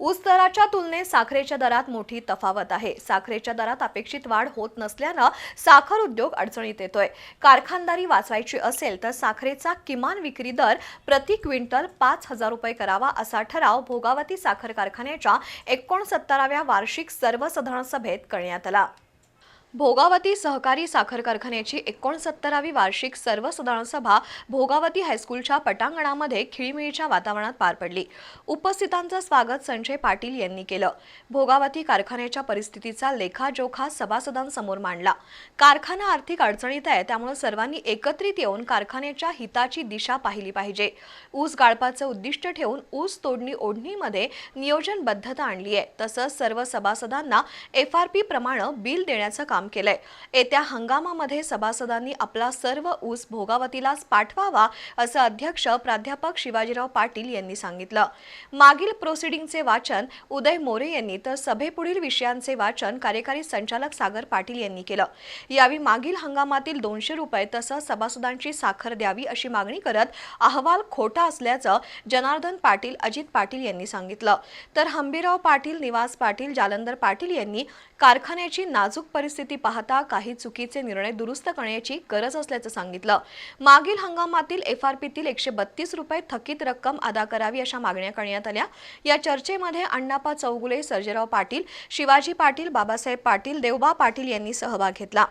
ऊस दराच्या तुलनेत साखरेच्या दरात मोठी तफावत आहे. साखरेच्या दरात अपेक्षित वाढ होत नसल्यानं साखर उद्योग अडचणीत येतोय. कारखानदारी वाचवायची असेल तर साखरेचा किमान विक्री दर प्रति क्विंटल पाच हजार रुपये करावा असा ठराव भोगावती साखर कारखान्याच्या एकोणसत्तराव्या वार्षिक सर्वसाधारण सभेत करण्यात आला. भोगावती सहकारी साखर कारखान्याची एकोणसत्तरावी वार्षिक सर्वसाधारण सभा भोगावती हायस्कूलच्या पटांगणामध्ये खिळीमिळीच्या वातावरणात पार पडली. उपस्थितांचं स्वागत संजय पाटील यांनी केलं. भोगावती कारखान्याच्या परिस्थितीचा लेखाजोखा सभासदांसमोर मांडला. कारखाना आर्थिक अडचणीत आहे त्यामुळे सर्वांनी एकत्रित येऊन कारखान्याच्या हिताची दिशा पाहिली पाहिजे. ऊस गाळपाचं उद्दिष्ट ठेवून ऊस तोडणी ओढणीमध्ये नियोजनबद्धता आणली आहे. तसंच सर्व सभासदांना एफ आर पी प्रमाणे बिल देण्याचं काम केलंय. येत्या हंगामामध्ये सभासदांनी आपला सर्व ऊस भोगावतीलाच पाठवावा असं अध्यक्ष प्राध्यापक शिवाजीराव पाटील यांनी सांगितलं. मागील प्रोसिडिंगचे वाचन उदय मोरे यांनी तर सभेपुढील विषयांचे वाचन कार्यकारी संचालक सागर पाटील यांनी केलं. यावेळी मागील हंगामातील दोनशे रुपये तसंच सभासदांची साखर द्यावी अशी मागणी करत अहवाल खोटा असल्याचं जनार्दन पाटील अजित पाटील यांनी सांगितलं. तर हंबीराव पाटील निवास पाटील जालंधर पाटील यांनी कारखान्याची नाजूक परिस्थिती परिस्थिती पाहता काही चुकीचे निर्णय दुरुस्त करण्याची गरज असल्याचं सांगितलं. मागील हंगामातील एफ आर पीतील एकशे बत्तीस रुपये थकीत रक्कम अदा करावी अशा मागण्या करण्यात आल्या. या चर्चेमध्ये अण्णापा चौगुले सर्जेराव पाटील शिवाजी पाटील बाबासाहेब पाटील देवबा पाटील यांनी सहभाग घेतला.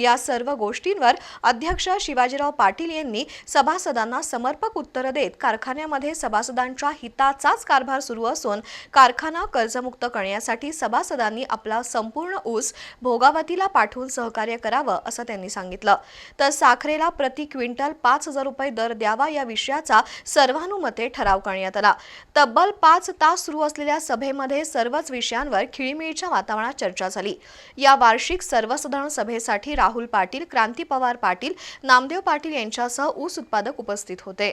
या सर्व गोष्टींवर अध्यक्ष शिवाजीराव पाटील यांनी सभासदांना समर्पक उत्तरं देत कारखान्यामध्ये सभासदांच्या हिताचाच कारभार सुरू असून कारखाना कर्जमुक्त करण्यासाठी सभासदांनी आपला संपूर्ण ऊस भोगावतीला पाठवून सहकार्य करावं असं त्यांनी सांगितलं. तर साखरेला प्रति क्विंटल पाच हजार रुपये दर द्यावा या विषयाचा सर्वानुमते ठराव करण्यात आला. तब्बल पाच तास सुरू असलेल्या सभेमध्ये सर्वच विषयांवर खिळीमिळीच्या वातावरणात चर्चा झाली. या वार्षिक सर्वसाधारण सभेसाठी राहुल पाटील क्रांती पवार पाटील नामदेव पाटील यांच्यासह ऊस उत्पादक उपस्थित होते.